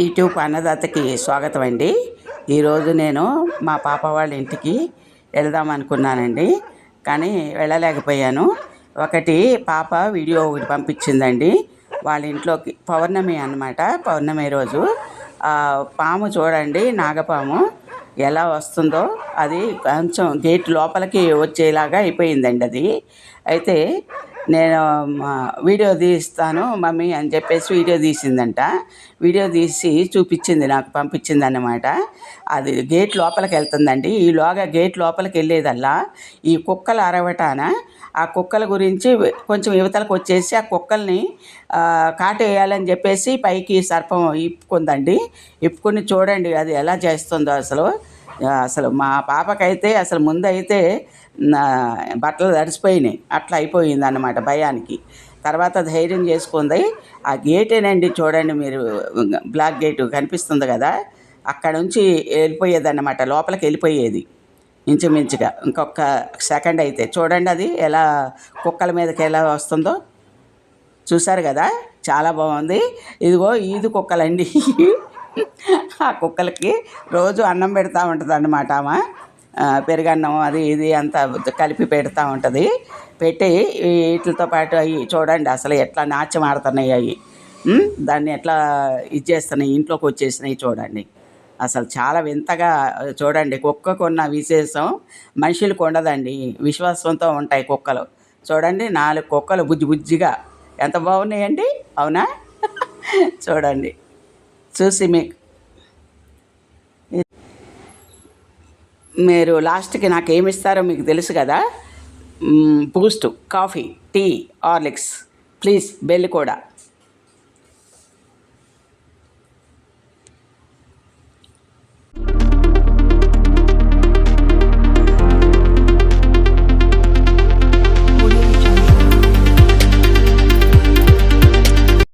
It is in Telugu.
యూట్యూబ్ అన్నదాతకి స్వాగతం అండి ఈరోజు నేను మా పాప వాళ్ళ ఇంటికి వెళదాం అనుకున్నానండి కానీ వెళ్ళలేకపోయాను. ఒకటి పాప వీడియో ఒకటి పంపించిందండి. వాళ్ళ ఇంట్లోకి పౌర్ణమి అన్నమాట పౌర్ణమి రోజు. పాము చూడండి నాగపాము ఎలా వస్తుందో అది కొంచెం గేట్ లోపలికి వచ్చేలాగా అయిపోయిందండి అది. అయితే నేను మా వీడియో తీస్తాను మమ్మీ అని చెప్పేసి వీడియో తీసిందంట. వీడియో తీసి చూపించింది నాకు పంపించింది అన్నమాట అది గేట్ లోపలికి వెళ్తుందండి. ఈలోగా గేట్ లోపలికి వెళ్ళేదల్లా. ఈ కుక్కలు అరవటాన ఆ కుక్కల గురించి కొంచెం యువతలకు వచ్చేసి ఆ కుక్కల్ని కాటేయాలని చెప్పేసి పైకి సర్పం ఇప్పుకుందండి. ఇప్పుకుని చూడండి అది ఎలా చేస్తుందో అసలు. అసలు మా పాపకైతే అసలు ముందైతే నా బట్టలు తడిసిపోయినాయి. అట్లా అయిపోయింది అన్నమాట భయానికి. తర్వాత ధైర్యం చేసుకుంది. ఆ గేటేనండి చూడండి మీరు బ్లాక్ గేటు కనిపిస్తుంది కదా? అక్కడ నుంచి వెళ్ళిపోయేది అన్నమాట లోపలికి వెళ్ళిపోయేది. ఇంచుమించుగా ఇంకొక సెకండ్ అయితే. చూడండి అది ఎలా కుక్కల మీదకి ఎలా వస్తుందో. చూసారు కదా? చాలా బాగుంది. ఇదిగో ఈదు కుక్కలండి. ఆ కుక్కలకి రోజు అన్నం పెడతా ఉంటుంది అన్నమాట ఆమె పెరుగన్నం అది ఇది అంతా కలిపి పెడతా ఉంటుంది. పెట్టి వీటితో పాటు అవి చూడండి అసలు ఎట్లా నాట్యం ఆడుతున్నాయి అవి దాన్ని ఎట్లా ఇది చేస్తున్నాయి ఇంట్లోకి వచ్చేసినాయి చూడండి. అసలు చాలా వింతగా చూడండి కుక్కకు ఉన్న విశేషం మనుషులకు ఉండదండి విశ్వాసంతో ఉంటాయి కుక్కలు. చూడండి నాలుగు కుక్కలు బుజ్జి బుజ్జిగా. ఎంత బాగున్నాయండి? అవునా? చూడండి. చూసి మీకు మీరు లాస్ట్కి నాకు ఏమి ఇస్తారో మీకు తెలుసు కదా? Boost coffee tea Horlicks please bell కూడా.